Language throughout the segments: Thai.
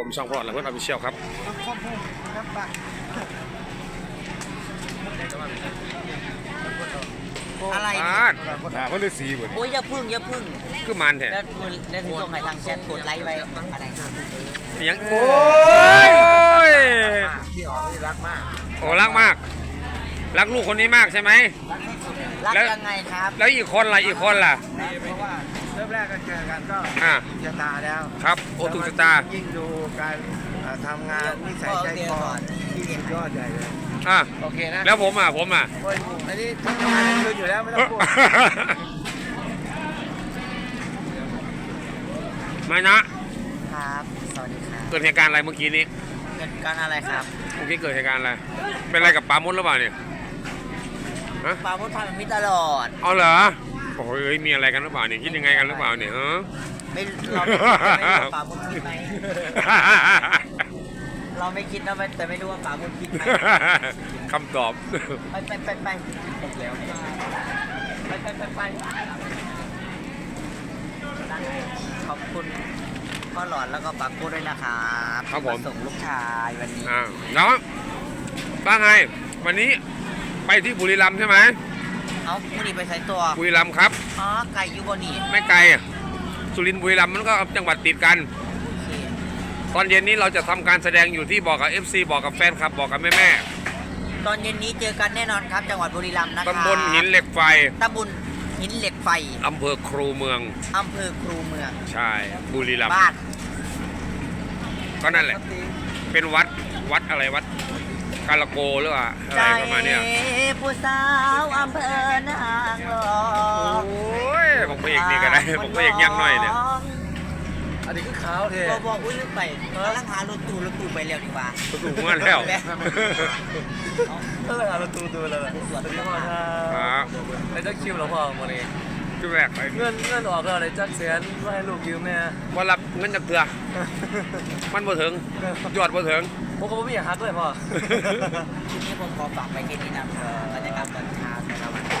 ผมช่องพลอดและเพื่อนออฟฟิเชียลครับครับบักอะไรอ่าอ่าเพื่อนฤาษีบ่นี่โอ้ยอย่าพึ่งอย่าพึ่งคือมันแท้แล้วคุณแล้วที่ส่งให้ทางแชทกดไลค์ไว้อะไรครับอิหยังโอ้ยพี่อ๋อนี่รักมากโอ้รักมาก รักลูกคนนี้มากใช่ไหม รักแล้วยังไงครับ แล้วอีกคนล่ะอีกคนล่ะ เพราะว่าเริ่มแรกก็เจอกันก็อ่าจะตาแล้วครับโอตุกชะตายิ่งดูการเอ่อทำงานนิสัยใจคอที่สุดยอดใหญ่เลยอ่าโอเคนะแล้วผมอะผมอะ โอ้ยอันนี้ทำงานคืนอยู่แล้วไม่ต้องพูดไม่นะครับ สวัสดีครับเกิดเหตุการณ์อะไรเมื่อกี้นี้เกิดการอะไรครับเมื่อกี้เกิดเหตุการณ์อะไรเป็นอะไรกับปลามดหรือเปล่าเนี่ยฮะปาพุทธามันมิตลอด เอาเหรอ โอ้ยเอ้ยมีอะไรกันหรือเปล่าเนี่ยคิดยังไงกันหรือเปล่าเนี่ยฮะ ไม่เราไม่รู้ว่าปาพุทธคิดไหมเราไม่คิดนะแต่ไม่รู้ว่าปาพุทธคิดไหมคำตอบ ไปไปไปไปแล้วไปไปไปไปขอบคุณพ่อหลอดแล้วก็ปักพูดด้วยนะครับครับผมที่าส่งลูกชายวันนี้อ่าน้องว่าไง วันนี้ไปที่บุรีรัมย์ใช่ไหมเอาผู้นี้ไปใช้ตัวบุรีรัมย์ครับ อ๋อไก่อยูบนี่ไม่ไกลอะสุรินทร์บุรีรัมย์มันก็จังหวัดติดกัน โอเคตอนเย็นนี้เราจะทำการแสดงอยู่ที่บอกกับ FC บอกกับแฟนคลับบอกกับแม่แม่ตอนเย็นนี้เจอกันแน่นอนครับ จังหวัดบุรีรัมย์นะคๆรับตำบลหินเหล็กไฟตำบลหินเหล็กไฟอำเภอครูเมือง อำเภอครูเมืองใช่ บุรีรัมย์บ้านก็นั่นแหละ เป็นวัดวัดอะไรวัด กาลโกหรือว่าอะไรประมาณเนี้ยผู้สาวอำเภอนางรอโอ้ยบอกพระเอกนี่ก็ได้บอกพระเอกยังหน่อยเนี่ยอันนี้คือขาวเทบอกบอกอุ้ยลืมไปกำลังหารถตู้รถตู้ไปเร็วดีกว่าประตูมาแล้วเออหาประตูตัวเลยสวัสดีคครับไอ้เจ้าคิวเราพอมาเลยจุดแรกไปเงินเงินออกแล้วเลยจักแสนว่าให้ลูกยืมเนี่ยว่ารับเงินจากเถื่อมันบ่ถึงยอดบ่ถึงผมก็ไม่อยากฮักเลยพ่อทีนี้ผมขอฝากไปแค่นี้นะครับบรรยากาศตอนเช้านะครับวันนี้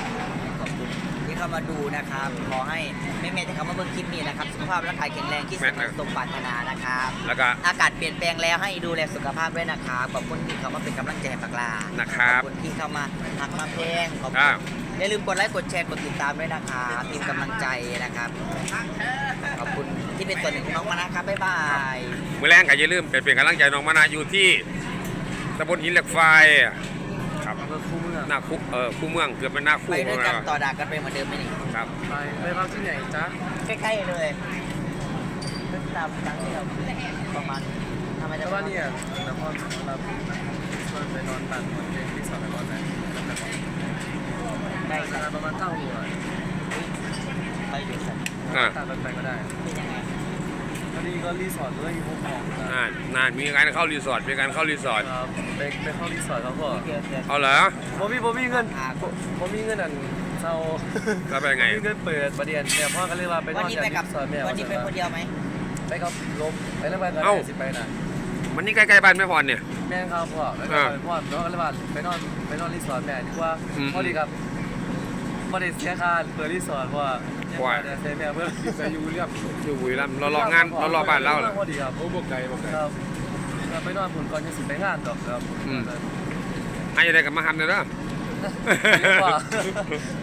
ขอบคุณที่เข้ามาดูนะครับ ขอให้แม่ๆที่เข้ามาเบิ่งคลิปนี้นะครับ สุขภาพร่างกายแข็งแรงที่สุดสมปรารถนานะครับ แล้วก็ อากาศเปลี่ยนแปลงแล้วให้ดูแลสุขภาพด้วยนะครับ ขอบคุณที่เข้ามาเป็นกำลังใจให้ปากลานะครับ ขอบคุณที่เข้ามาหักมาเพลงขอบคุอ่า ณ อย่าลืมกดไลค์กดแชร์กดติดตามด้วยนะครับเป็นกำลังใจนะครับ ขอบคุณที่เป็นส่วนหนึ่งของน้องมานะครับบ๊ายบายมือแรงก็อย่าลืมไปเป็นกำลังใจน้องมานาอยู่ที่ตำบลหินเหล็กไฟครับอำเภอคูเมืองหน้าคุกเออคู่เมืองเกือบเป็นหน้าไปคู่ด้วยกันแล้วต่อดากันไปเหมือนเดิมไหมนี่ครับไปไปพักที่ไหนจ๊ะใกล้ๆเลยตามครั้งที่เราประมาณทำไมแต่จะว่าเนี่ยนครเราไปนอนตันมันเป็นที่สอนนอนนะใกล้ราคาประมาณเท่าหัวไปอยู่สันอ่า ตัดไปก็ได้เป็นยังไงพอดีก็รีสอร์ทด้วยอยู่พวกของนะอ่านานมีการเข้ารีสอร์ทมีการเข้ารีสอร์ทครับไปไปเข้ารีสอร์ทเขาก็เดี๋ยวเดี๋ยวเอาเหรอผมมีผมมีเงินผมมีเงินอันเช่าแล้วไปไง มีเงินเปิดประเดี๋ยวเนี่ยพ่อก็เลยว่าไปนวันอนนี้ที่ไปกับรีสอร์ทแม่วันนี้ไปคนเดียวไหมไปกับลมไปแล้วไปแล้วเอ้า สิไปนะมันนี่ใกล้ๆบ้านแม่พรเนี่ย แม่ครับพ่อไปนอนพ่อแล้วก็เลยว่าไปนอนไปนอนรีสอร์ทแม่ดีกว่าอืม พอดีครับ พอดีเสียค่าเปิดรีสอร์ทเพราะว่าว่าเสียแม่เพื่อนไปอยู่เรียบอยู่บุรีรัมย์เรารองานเรารอบ้านเราเหรอพอดีครับโอ้บกไก่บกไก่ครับเราไปนอนผุนก่อนจะสิไปงานดอกครับอืมให้ได้กับมาหันเลยเด้อเรียกว่า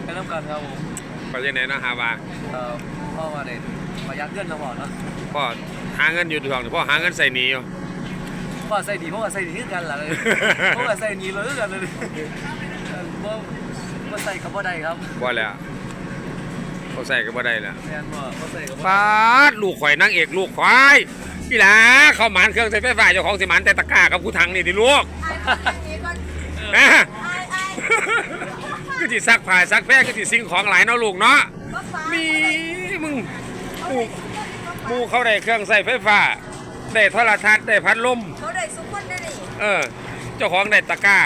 ไปน้ำกันครับผมไปยังไหนนะฮาวาเอ่อพ่อมาเด็ดประหยัดเงินนะพ่อเนาะพ่อหาเงินอยู่ทองพ่อหาเงินใส่หนีอยู่พ่อใส่ดีพ่อก็ใส่ดีขึ้นกันล่ะเลยพ่อก็ใส่ดีเลยกันเลย พ่อพ่อใส่กับพ่อใดครับบ่แล้วเขาใส่ก็บ่ได้แล้วแทนพ่อพ่อใส่กับพ่อปาดลูกข่อยนางเอกลูกควายพี่หลาเข้าหมานเครื่องใส่ไฟฟ้าเจ้าของสิหมานแต่ตะกร้ากับผู้ทังนี่ดิลูกนะคือสิซักผ้าซักแพ้คือสิสิ่งของหลายเนาะลูกเนาะมีมึงหมู่หมู่เขาได้เครื่องใส่ไฟฟ้าได้โทรทัศน์ได้พัดลมเขาได้ซุกคนได้นี่เออเจ้าของได้ตะกร้า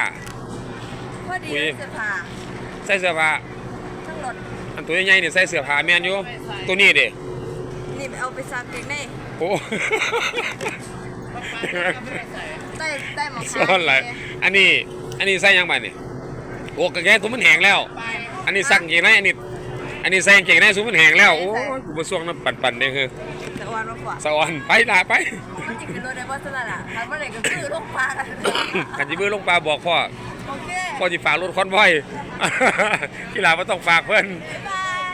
พอดีอุ๊ยเสื้อผ้าใส่เสื้อผ้าทั้งรถอันตัวใหญ่ๆนี่ใส่เสื้อผ้าแม่นอยู่ตัวนี้เด้นี่ไปเอาไปซักเองได้โอ้ได้ได้หมอซ่อนอะไรอันนี้อันนี้ใส่ยังไงนี่โอ้กางเกงตัวมันแห้งแล้ว อันนี้ซักกางเกงในอันนี้อันนี้ใส่กางเกงในสูมันแห้งแล้วโอ้ยกูมาส่วงน้ำปั่นๆเนี่ยคือแต่วันมาฝากสะออนไปด่าไปมันจะขึ้นรถได้บ่สละล่ะคันบ่ได้ก็คือลงปลากันกันจิมือลงปลาบอกพ่อ โอเคพ่อจิฝากรถคอนวอยกีฬาไม่ต้องฝากเพื่อน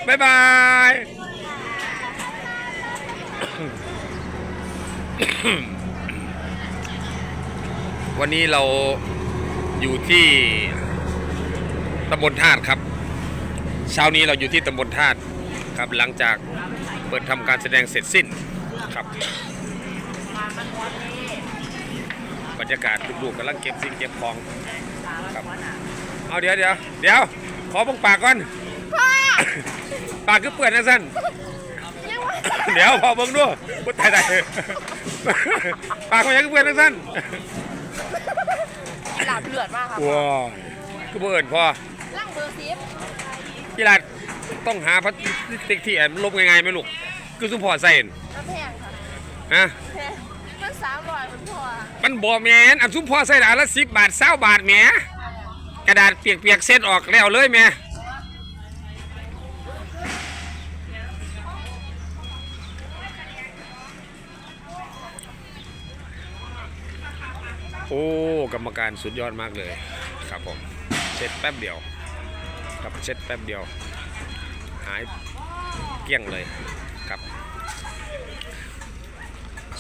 บ๊ายบายบ๊ายบายวันนี้เราอยู่ที่ตำบลธาตุครับ เช้านี้เราอยู่ที่ตำบลธาตุครับหลังจากเปิดทำการแสดงเสร็จสิ้นครับ บรรยากาศลูกๆกำลังเก็บสิ่งเก็บของครับเอาเดี๋ยวเดี๋ยวเดี๋ยวขอบังปากก่อนปากคือเปื่อนนะสั้นเดี๋ยวพอเบิ่งด้วยพูดตายตายปากมันยังคือเปื่อนนะสั้นหลาบเลือดมากครับว้าวคือเบื่อนพอล่างเบอร์10กีฬาต้องหาพลาสติกที่แอนลบง่ายๆไหมลูกคือสุพอใส่เห็นน้ำแพงค่ะฮะ แพงมัน300มันพอมันบ่แมนอันสุพอใส่ละอันละสิบบาทเศร้าบาทแหมกระดาษเปียกๆเส้นออกแล้วเลยแหม่โอ้กรรมการสุดยอดมากเลยครับผมเช็ดแป๊บเดียวครับเช็ดแป๊บเดียวหายเกลี้ยงเลยครับ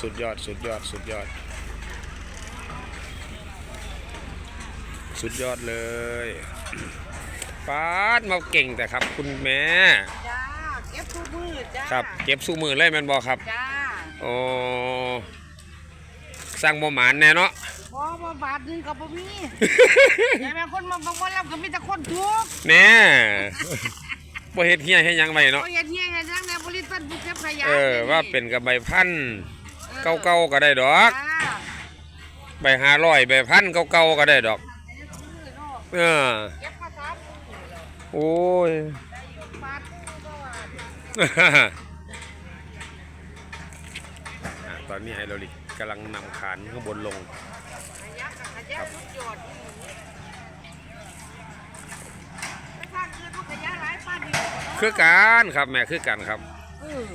สุดยอด สุดยอด สุดยอด สุดยอดเลยป้าดมาเก่งแต่ครับ คุณแม่ จ้าเก็บทุกมือจ้าครับเก็บสู้มือเลยแม่นบอครับ จ้าโอ้สร้างบ่หมานแน่เนาะ บ่บ่บาทหนึงก็บ่มีแต่แม่คนมาบอกว่ารับก็มีแต่คนทุกข์แน่บ่เฮ็ดเฮียให้หยังไว้เนาะ บ่เฮ็ดเฮียให้จังแนวบริษัทผู้เก็บขยะเออ ว่าเป็นกับใบพัน เก่าๆก็ได้ดอกจ้าใบห้าร้อยใบพันเก่าๆก็ได้ดอกเออเก็บมาสามโอ้ยบาทก็ว่าอะตอนนี้ไฮโดรลิกกำลังนำขานข้างบนลงขยะกับขยะสุดยอดไปทางอื่นพวกขยะหลายปานนี่คือกันครับแม่คือกันครับเออ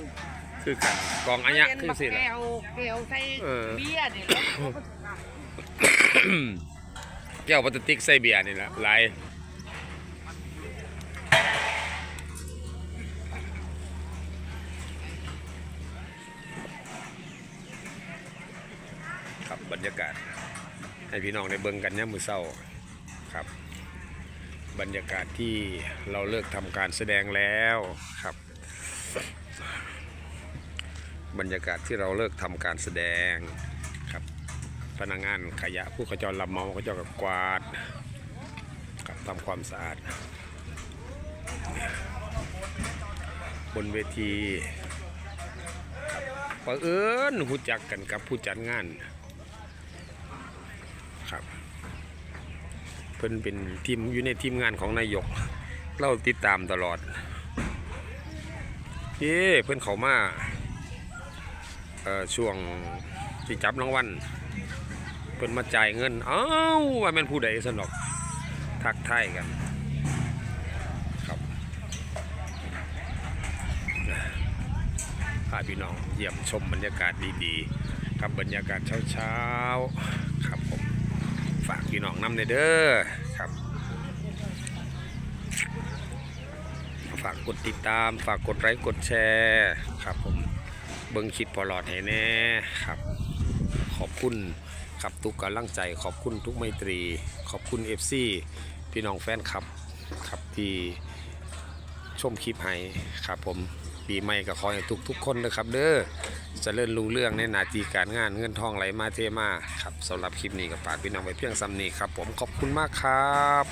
คือกันกองอัญญะคือสิแก้ล่ะวแก้วใส่เออ เบียร์นี่แหละแก้วพลาสติกใส่เบียร์นี่แหละหลายครับบรรยากาศ ให้พี่น้องได้เบิ่งกันเนี่ยามมือเศร้าครับ บรรยากาศที่เราเลิกทำการแสดงแล้วครับ บรรยากาศที่เราเลิกทำการแสดงครับพนักงานขยะผู้ขจรลำเมาขจ้กับกวาดกับทำความสะอาด บนเวทีครับเอิญหูจักกันกับผู้จัดงานครับ เพิ่นเป็นทีมอยู่ในทีมงานของนายก เราติดตามตลอดเย้เพิ่นเขามา ช่วงที่จับรางวัลเพิ่นมาจ่ายเงิน เอ้าว่าแม่นผู้ใดสนอกทักทายกันครับพาพี่น้องเยี่ยมชมบรรยากาศดีๆกับบรรยากาศเช้าๆครับผมฝากพี่น้องนำในเด้อครับ ฝากกดติดตาม ฝากกดไลค์กดแชร์ครับผม เบิ้งคลิปพอหลอดให้แน่ครับ ขอบคุณครับทุกกำลังใจ ขอบคุณทุกไมตรี ขอบคุณ FC พี่น้องแฟนคลับครับที่ชมคลิปให้ครับผมปีใหม่ก็ขอให้ทุกทุกคนนะครับเด้อจะเลื่อนลุงเรื่องในนาทีการงานเงินทองไหลมาเทมาครับสำหรับคลิปนี้ก็ฝากพี่น้องไว้เพียงซ้ำนี้ครับ ผมขอบคุณมากครับ